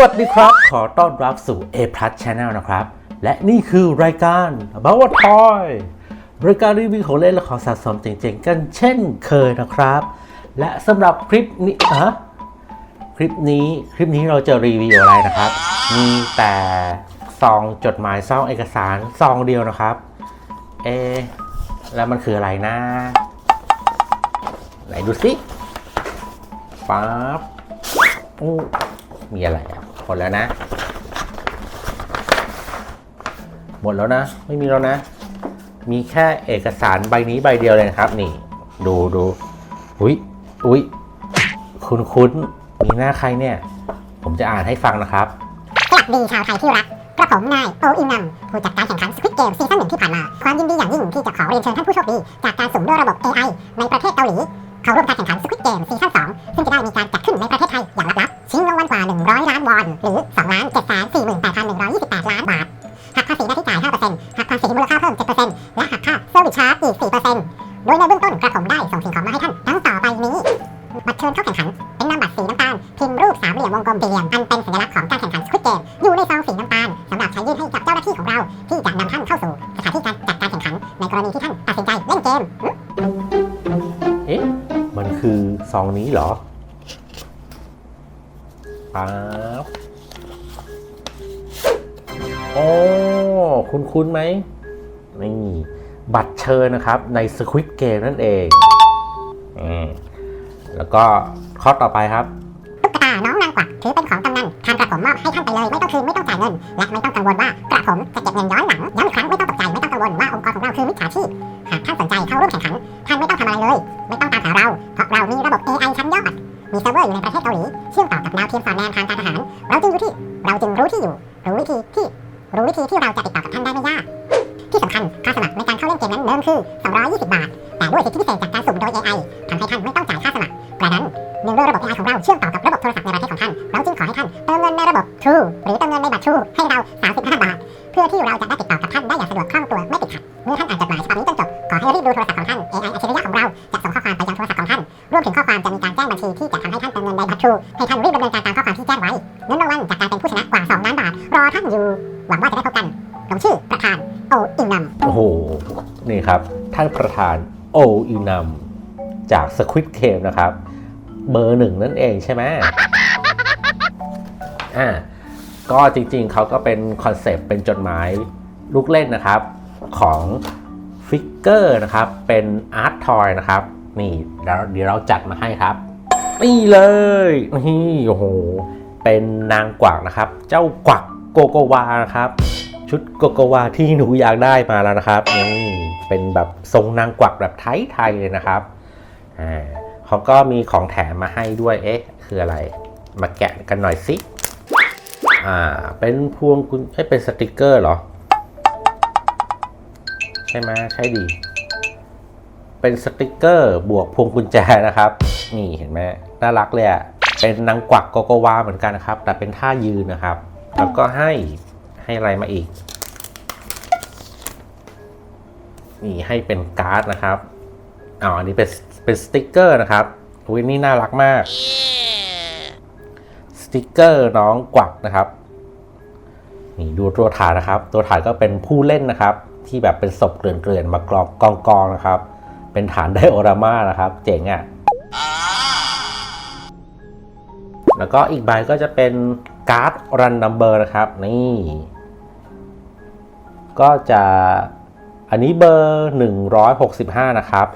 วัสดีครับ ขอต้อนรับสู่ A Plus Channel นะครับ และนี่คือรายการ About Toy รายการรีวิวของเล่นและของสะสมเจ๋งๆ กันเช่นเคยนะครับ และสำหรับคลิปนี้อะคลิปนี้คลิปนี้เราจะรีวิวอะไรนะครับ มีแต่ซองจดหมายซองเอกสารซองเดียวนะครับ เอะแล้วมันคืออะไรนะ ไหนดูสิป๊าบอู้มีอะไรอะ หมดแล้วนะ หมดแล้วนะ ไม่มีแล้วนะ มีแค่เอกสารใบนี้ใบเดียวเลยนะครับ นี่ ดูดูอุ้ยอุ้ยคุณคุณมีหน้าใครเนี่ย ผมจะอ่านให้ฟังนะครับสวัสดีชาวไทยที่รักกระผมนายโออินนำผู้จัดการแข่งขันสควิตเกมซีซั่นหนึ่งที่ผ่านมา ความยินดีอย่างยิ่งที่จะขอเรียนเชิญท่านผู้โชคดี จากการสุ่มด้วยระบบ AI ในประเทศเกาหลี เข้าร่วมการแข่งขันสควิตเกมซีซั่น2ซึ่งจะได้มีการจัดขึ้นในประเทศไทยอย่างลับๆ ชิงรางวัลกว่า 100 ล้านวอน หรือ2ล้าน7 4 8 1 2 8 ล้านบาท หักภาษีหน้าที่จ่าย 5%หักภาษีมูลค่าเพิ่ม 7%และหักค่าเซอร์วิสชาร์จอีก 4%โดยในเบื้องต้นกระผมได้ส่งสิ่งของมาให้ท่านดังต่อไปนี้ บัตรเชิญเข้าแข่งขัน เป็นนามบัตรสีน้ำตาล พิมพ์รูปสามเหลี่ยมวงกลมสี่เหลี่ยม อันเป็นสัญลักษณ์ของการแข่งขันสควิตเกมอยู่ในซองสีน้ำตาลสำหรับใช้ยื่นให้กับเจ้าหน้าที่ของเราที่จะนำท่านเข้าสู่สถานที่การจัดการแข่งขัน ในกรณีที่ท่านตัดสินใจเล่นเกม เอ๊ะ มันคือซองนี้เหรอ ป๊าบโอ้คุณคุ้นๆไหมนี่บัตรเชิญนะครับใน Squid Game นั่นเองอืมแล้วก็ข้อต่อไปครับตุ๊กตาน้องนางกวักถือเป็นของกำนันทางกระผมมอบให้ท่านไปเลย ท่านได้ไม่ยาก ที่สำคัญค่าสมัครในการเข้าเล่นเกมนั้นเดิมคือ 220 บาท แต่ด้วยสิทธิพิเศษจากการสุ่มโดย AI ทำให้ท่านไม่ต้องจ่ายค่าสมัครกระนั้นเนื่องด้วยระบบ AI ของเราเชื่อมต่อกับระบบโทรศัพท์ในประเทศของท่าน เราจึงขอให้ท่านเติมเงินในระบบ True หรือเติมเงินในบัตร True ให้เรา35บาท เพื่อที่เราจะได้ติดต่อกับท่านได้อย่างสะดวกคล่องตัวไม่ติดขัด เมื่อท่านอ่านจดหมายฉบับนี้จนจบ ขอให้รีบดูโทรศัพท์ของท่าน AI อัจฉริยะของเราจะส่งข้อความไปยังโทรศัพท์ของท่าน รวมถึงข้อความจะมีการแจ้งบัญชีที่จะทำให้ท่านเติมเงินในบัตร True ให้ท่านรีบดำเนินการตาม ทานโออินัมจาก Squid Game นะครับ เบอร์หนึ่งนั่นเองใช่ไหมอ่าก็จริงๆเขาก็เป็นคอนเซปต์เป็นจดหมายลูกเล่นนะครับ ของฟิกเกอร์นะครับ เป็นอาร์ตทอยนะครับ นี่เดี๋ยวเดี๋ยวเราจัดมาให้ครับ นี่เลยนี่โอ้โหเป็นนางกวักนะครับ เจ้ากวักโกโกวานะครับ ชุดโกโกวาที่หนูอยากได้มาแล้วนะครับนี่เป็นแบบทรงนางกวักแบบไทยๆเลยนะครับอ่าเขาก็มีของแถมมาให้ด้วยเอ๊ะคืออะไร มาแกะกันหน่อยสิอ่าเป็นพวงกุญให้เป็นสติกเกอร์เหรอ ใช่ไหมใช่ดี เป็นสติกเกอร์บวกพวงกุญแจนะครับ นี่เห็นไหมน่ารักเลยอะเป็นนางกวักโกโกวาเหมือนกันนะครับ แต่เป็นท่ายืนนะครับ แล้วก็ให้ ให้อะไรมาอีก นี่ให้เป็นการ์ดนะครับอ๋ออันนี้เป็นเป็นสติกเกอร์นะครับอุ้ยนี่น่ารักมาก สติกเกอร์น้องกวักนะครับนี่ดูตัวฐานนะครับ ตัวฐานก็เป็นผู้เล่นนะครับ ที่แบบเป็นศพเกลื่อนๆมากรอบกองกองๆนะครับ เป็นฐานไดโอรามานะครับ เจ๋งอะ่ะแล้วก็อีกใบก็จะเป็นการ์ดรันนัมเบอร์นะครับ นี่ ก็จะอันนี้เบอร์ 165 นะครับ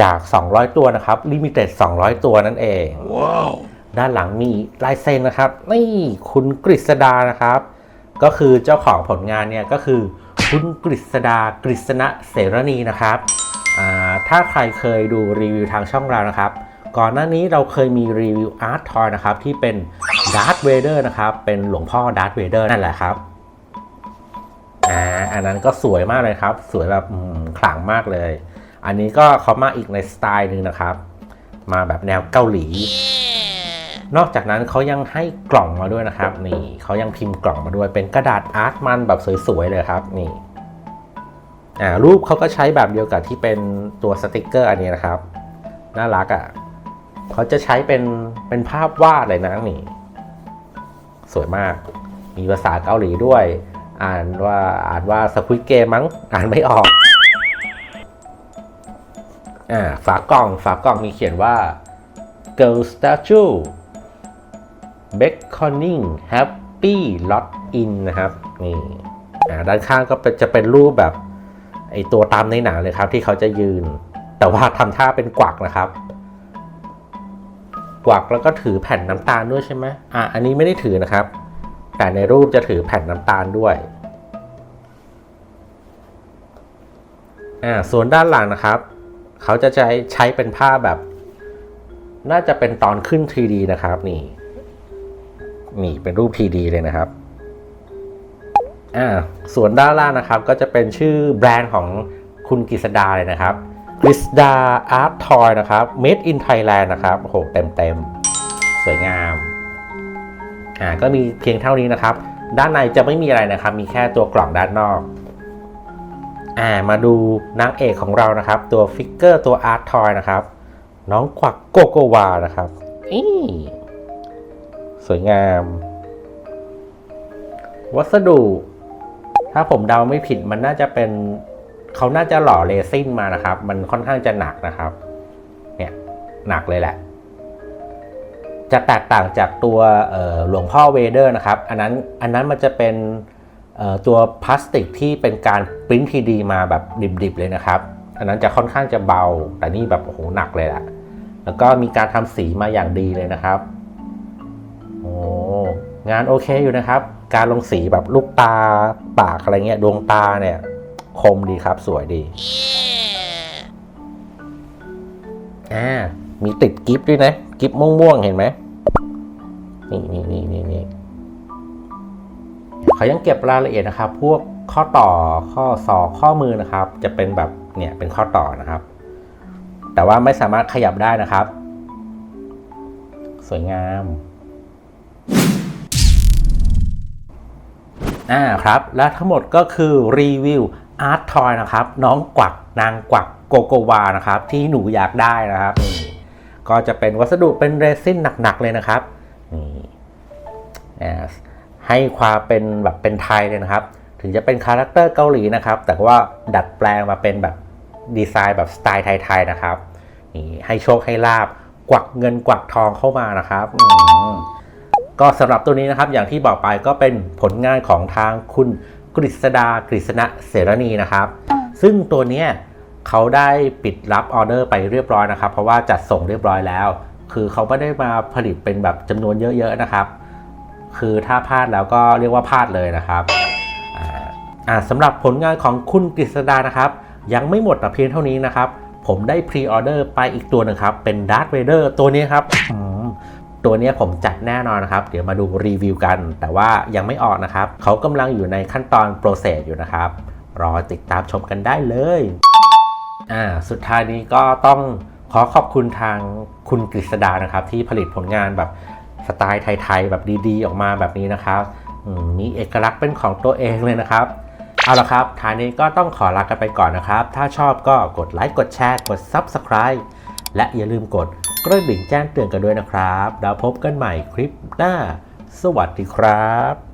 จาก 200 ตัวนะครับลิมิเต็ด200 ตัวนั่นเองด้านหลังมีลายเซ็นนะครับ นี่คุณกฤษดานะครับ ก็คือเจ้าของผลงานเนี่ยก็คือคุณกฤษดากฤษณะเสรณีนะครับอ่าถ้าใครเคยดูรีวิวทางช่องเรานะครับ ก่อนหน้านี้เราเคยมีรีวิวอาร์ตทอยนะครับ ที่เป็นดาร์ธเวเดอร์นะครับ เป็นหลวงพ่อดาร์ธเวเดอร์นั่นแหละครับ อันนั้นก็สวยมากเลยครับ สวยแบบขลังมากเลย อันนี้ก็เขามาอีกในสไตล์หนึ่งนะครับ มาแบบแนวเกาหลี นอกจากนั้นเขายังให้กล่องมาด้วยนะครับ นี่เขายังพิมพ์กล่องมาด้วย เป็นกระดาษอาร์ตมันแบบสวยๆเลยครับ นี่อ่ารูปเขาก็ใช้แบบเดียวกับที่เป็นตัวสติกเกอร์อันนี้นะครับ น่ารักอะ่ะเขาจะใช้เป็นเป็นภาพวาดเลยนะนี่ สวยมาก มีภาษาเกาหลีด้วย อ่านว่าอ่านว่าสควิตเกมมั้งอ่านไม่ออกอ่าฝากล่องฝากล่องมีเขียนว่า Girl Statue Beckoning Happy Lot In นะครับนี่อ่าด้านข้างก็เป็นจะเป็นรูปแบบไอตัวตามในหนังเลยครับ ที่เขาจะยืน แต่ว่าทำท่าเป็นกวักนะครับ กวักแล้วก็ถือแผ่นน้ำตาลด้วยใช่ไหมอะอันนี้ไม่ได้ถือนะครับ แต่ในรูปจะถือแผ่นน้ำตาลด้วย อ่าส่วนด้านหลังนะครับ เขาจะใช้ใช้เป็นผ้าแบบ น่าจะเป็นตอนขึ้น 3D นะครับนี่ นี่เป็นรูป 3D เลยนะครับอ่าส่วนด้านล่างนะครับก็จะเป็นชื่อแบรนด์ของคุณกฤษดาเลยนะครับกฤษดาอาร์ตทอยนะครับ Made in Thailand นะครับโอ้โหเต็มเต็มๆสวยงามอ่าก็มีเพียงเท่านี้นะครับ ด้านในจะไม่มีอะไรนะครับ มีแค่ตัวกล่องด้านนอก อ่ามาดูนางเอกของเรานะครับ ตัวฟิกเกอร์ตัวอาร์ตทอยนะครับ น้องควักโกโกวานะครับอีสวยงาม วัสดุ ถ้าผมเดาไม่ผิดมันน่าจะเป็นเขาน่าจะหล่อเรซินมานะครับ มันค่อนข้างจะหนักนะครับ เนี่ยหนักเลยแหละ จะแตกต่างจากตัวหลวงพ่อเวเดอร์นะครับ อันนั้นอันนั้นมันจะเป็น ตัวพลาสติกที่เป็นการปริ้นทีดีมาแบบดิบๆเลยนะครับ อันนั้นจะค่อนข้างจะเบา แต่นี่แบบโอ้โหหนักเลยแหละแล้วก็มีการทำสีมาอย่างดีเลยนะครับ โอ้งานโอเคอยู่นะครับ การลงสีแบบลูกตาปากอะไรเงี้ยดวงตาเนี่ย คมดีครับสวยดีอ่ามีติดกิฟต์ด้วยนะ กิฟต์ม่วงๆเห็นไหมนี่นี่นี่นี่นี่ เขายังเก็บรายละเอียดนะครับ พวกข้อต่อข้อศอกข้อมือนะครับ จะเป็นแบบเนี่ยเป็นข้อต่อนะครับ แต่ว่าไม่สามารถขยับได้นะครับ สวยงามอ่าครับ และทั้งหมดก็คือรีวิวอาร์ตทอยนะครับ น้องกวักนางกวักโกโกวานะครับ ที่หนูอยากได้นะครับนี่ก็จะเป็นวัสดุเป็นเรซินหนักๆเลยนะครับนี่อ่า ให้ความเป็นแบบเป็นไทยเลยนะครับ ถึงจะเป็นคาแรคเตอร์เกาหลีนะครับ แต่ว่าดัดแปลงมาเป็นแบบดีไซน์แบบสไตล์ไทยๆนะครับนี่ให้โชคให้ลาบกวักเงินกวักทองเข้ามานะครับก็สำหรับตัวนี้นะครับอย่างที่บอกไปก็เป็นผลงานของทางคุณกฤษดากฤษณะเสรณีนะครับ ซึ่งตัวเนี้ยเขาได้ปิดรับออเดอร์ไปเรียบร้อยนะครับ เพราะว่าจัดส่งเรียบร้อยแล้ว คือเขาไม่ได้มาผลิตเป็นแบบจำนวนเยอะๆนะครับ คือถ้าพลาดแล้วก็เรียกว่าพลาดเลยนะครับสำหรับผลงานของคุณกฤษดานะครับ ยังไม่หมดแต่เพียงเท่านี้นะครับ ผมได้พรีออเดอร์ไปอีกตัวหนึ่งครับ เป็นดาร์ v เวเดอร์ตัวนี้ครับตัวนี้ผมจัดแน่นอนนะครับ เดี๋ยวมาดูรีวิวกัน แต่ว่ายังไม่ออกนะครับ เขากำลังอยู่ในขั้นตอนโปรเซสอยู่นะครับ รอติดตามชมกันได้เลยอ่าสุดท้ายนี้ก็ต้องขอขอบคุณทางคุณกฤษดานะครับ ที่ผลิตผลงานแบบ สไตล์ไทยๆแบบดีๆ ออกมาแบบนี้นะครับมมีเอกลักษณ์เป็นของตัวเองเลยนะครับเอาละครับท้ายนี้ก็ต้องขอลากันไปก่อนนะครับ ถ้าชอบก็กดไลค์ กดแชร์ กด Subscribe และอย่าลืมกดกระดิ่งแจ้งเตือนกันด้วยนะครับ แล้วพบกันใหม่คลิปหน้า สวัสดีครับ